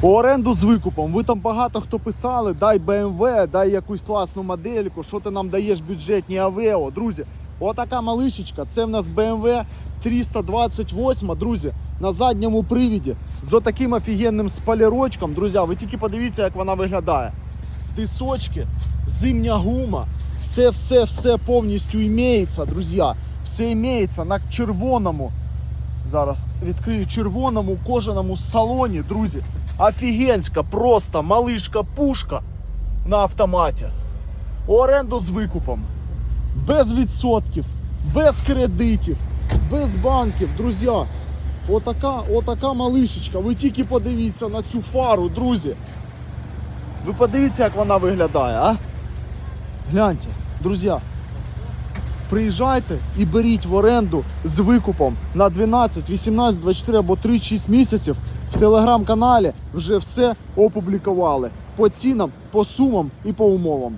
По оренду з викупом. Ви там багато хто писали, дай BMW, дай якусь класну модельку, що ти нам даєш бюджетні Авео. Друзі, отака малишечка, це в нас BMW 328, друзі, на задньому привіді з отаким офігенним спалірочком. Друзі, ви тільки подивіться, як вона виглядає. Дисочки, зимня гума, все, все, все повністю імеється, друзі. Все імеється на червоному. Зараз відкрию червоному кожаному салоні, друзі. Офігенська, просто малишка пушка на автоматі. Оренду з викупом. Без відсотків, без кредитів, без банків, друзі. Отака, отака малишечка. Ви тільки подивіться на цю фару, друзі. Ви подивіться, як вона виглядає, а? Гляньте, друзі. Приїжджайте і беріть в оренду з викупом на 12, 18, 24 або 3-6 місяців. В телеграм-каналі вже все опублікували по цінам, по сумам і по умовам.